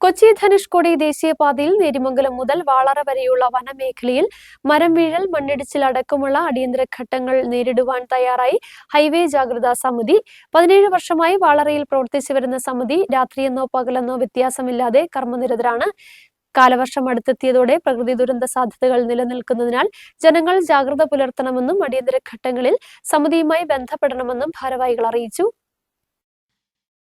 കൊച്ചി ധനുഷ്കോടി ദേശീയപാതയിൽ നേരിമംഗലം മുതൽ വാളറ വരെയുള്ള വനമേഖലയിൽ മരം വീഴൽ മണ്ണിടിച്ചിൽ അടക്കമുള്ള അടിയന്തര ഘട്ടങ്ങൾ നേരിടുവാൻ തയ്യാറായി ഹൈവേ ജാഗ്രതാ സമിതി. പതിനേഴ് വർഷമായി വാളറയിൽ പ്രവർത്തിച്ചു വരുന്ന സമിതി രാത്രിയെന്നോ പകലെന്നോ വ്യത്യാസമില്ലാതെ കർമ്മനിരതരാണ്. കാലവർഷം അടുത്തെത്തിയതോടെ പ്രകൃതി ദുരന്ത സാധ്യതകൾ നിലനിൽക്കുന്നതിനാൽ ജനങ്ങൾ ജാഗ്രത പുലർത്തണമെന്നും അടിയന്തര ഘട്ടങ്ങളിൽ സമിതിയുമായി ബന്ധപ്പെടണമെന്നും ഭാരവാഹികൾ അറിയിച്ചു.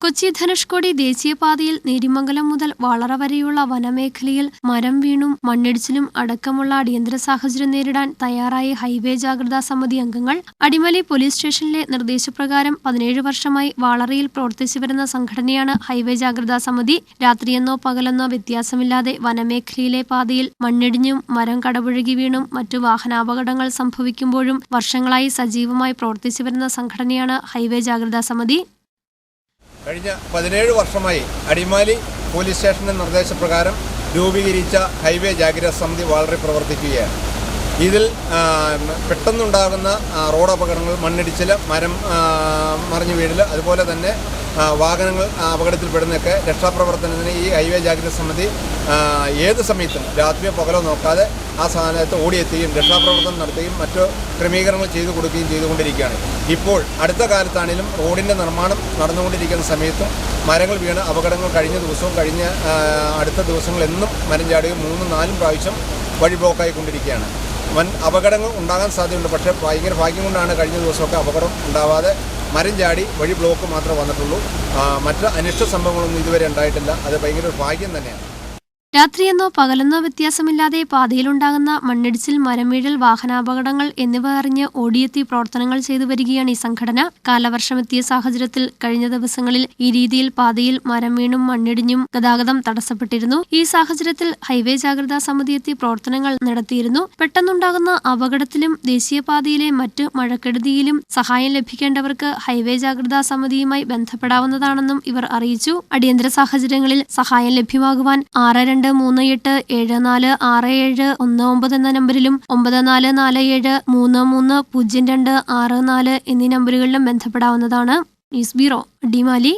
കൊച്ചി ധനുഷ്കോടി ദേശീയപാതയിൽ നേരിമംഗലം മുതൽ വളറ വരെയുള്ള വനമേഖലയിൽ മരം വീണും മണ്ണിടിച്ചിലും അടക്കമുള്ള അടിയന്തര സാഹചര്യം നേരിടാൻ തയ്യാറായ ഹൈവേ ജാഗ്രതാ സമിതി അംഗങ്ങൾ അടിമലി പോലീസ് സ്റ്റേഷനിലെ നിർദ്ദേശപ്രകാരം പതിനേഴ് വർഷമായി വാളറയിൽ പ്രവർത്തിച്ചു വരുന്ന സംഘടനയാണ് ഹൈവേ ജാഗ്രതാ സമിതി. രാത്രിയെന്നോ പകലെന്നോ വ്യത്യാസമില്ലാതെ വനമേഖലയിലെ പാതയിൽ മണ്ണിടിഞ്ഞും മരം കടപുഴകി വീണും മറ്റു വാഹനാപകടങ്ങൾ സംഭവിക്കുമ്പോഴും വർഷങ്ങളായി സജീവമായി പ്രവർത്തിച്ചു വരുന്ന സംഘടനയാണ് ഹൈവേ ജാഗ്രതാ സമിതി. കഴിഞ്ഞ പതിനേഴ് വർഷമായി അടിമാലി പോലീസ് സ്റ്റേഷന്റെ നിർദ്ദേശപ്രകാരം രൂപീകരിച്ച ഹൈവേ ജാഗ്രത സമിതി വളരെ പ്രവർത്തിക്കുകയാണ്. ഇതിൽ പെട്ടെന്നുണ്ടാകുന്ന റോഡ് അപകടങ്ങൾ മണ്ണിടിച്ചിൽ മരം മറിഞ്ഞു വീഴൽ അതുപോലെ തന്നെ വാഹനങ്ങൾ അപകടത്തിൽപ്പെടുന്നൊക്കെ രക്ഷാപ്രവർത്തനത്തിന് ഈ ഹൈവേ ജാഗ്രത സമിതി ഏത് സമയത്തും രാത്രിയോ പകലോ നോക്കാതെ ആ സ്ഥാനത്ത് ഓടിയെത്തുകയും രക്ഷാപ്രവർത്തനം നടത്തുകയും മറ്റു ക്രമീകരണങ്ങൾ ചെയ്തു കൊടുക്കുകയും ചെയ്തുകൊണ്ടിരിക്കുകയാണ്. ഇപ്പോൾ അടുത്ത കാലത്താണെങ്കിലും റോഡിന്റെ നിർമ്മാണം നടന്നുകൊണ്ടിരിക്കുന്ന സമയത്തും മരങ്ങൾ വീണ് അപകടങ്ങൾ കഴിഞ്ഞ ദിവസവും കഴിഞ്ഞ അടുത്ത ദിവസങ്ങളെന്നും മരം ചാടുകയും മൂന്നും നാലും പ്രാവശ്യം വഴി ബ്ലോക്കായിക്കൊണ്ടിരിക്കുകയാണ് വൻ അപകടങ്ങൾ ഉണ്ടാകാൻ സാധ്യതയുണ്ട്. പക്ഷേ ഭയങ്കര ഭാഗ്യം കൊണ്ടാണ് കഴിഞ്ഞ ദിവസമൊക്കെ അപകടം ഉണ്ടാവാതെ മരം ചാടി വഴി ബ്ലോക്ക് മാത്രമേ വന്നിട്ടുള്ളൂ. മറ്റ് അനിഷ്ട സംഭവങ്ങളൊന്നും ഇതുവരെ ഉണ്ടായിട്ടില്ല. അത് ഭയങ്കര ഭാഗ്യം തന്നെയാണ്. രാത്രിയെന്നോ പകലെന്നോ വ്യത്യാസമില്ലാതെ പാതയിലുണ്ടാകുന്ന മണ്ണിടിച്ചിൽ മരംവീഴൽ വാഹനാപകടങ്ങൾ എന്നിവ അറിഞ്ഞ് ഓടിയെത്തി പ്രവർത്തനങ്ങൾ ചെയ്തു വരികയാണ് ഈ സംഘടന. കാലവർഷമെത്തിയ സാഹചര്യത്തിൽ കഴിഞ്ഞ ദിവസങ്ങളിൽ ഈ രീതിയിൽ പാതയിൽ മരം വീണും മണ്ണിടിഞ്ഞും ഗതാഗതം തടസ്സപ്പെട്ടിരുന്നു. ഈ സാഹചര്യത്തിൽ ഹൈവേ ജാഗ്രതാ സമിതി എത്തി പ്രവർത്തനങ്ങൾ നടത്തിയിരുന്നു. പെട്ടെന്നുണ്ടാകുന്ന അപകടത്തിലും ദേശീയപാതയിലെ മറ്റ് മഴക്കെടുതിയിലും സഹായം ലഭിക്കേണ്ടവർക്ക് ഹൈവേ ജാഗ്രതാ സമിതിയുമായി ബന്ധപ്പെടാവുന്നതാണെന്നും ഇവർ അറിയിച്ചു. അടിയന്തര സാഹചര്യങ്ങളിൽ സഹായം ലഭ്യമാകുവാൻ ആറ് രണ്ട് മൂന്ന് എട്ട് ഏഴ് നാല് ആറ് ഏഴ് ഒന്ന് ഒമ്പത് എന്ന നമ്പറിലും ഒമ്പത് നാല് നാല് ഏഴ് മൂന്ന് മൂന്ന് പൂജ്യം രണ്ട് ആറ് നാല് എന്നീ നമ്പറുകളിലും ബന്ധപ്പെടാവുന്നതാണ്. News bureau Adimali.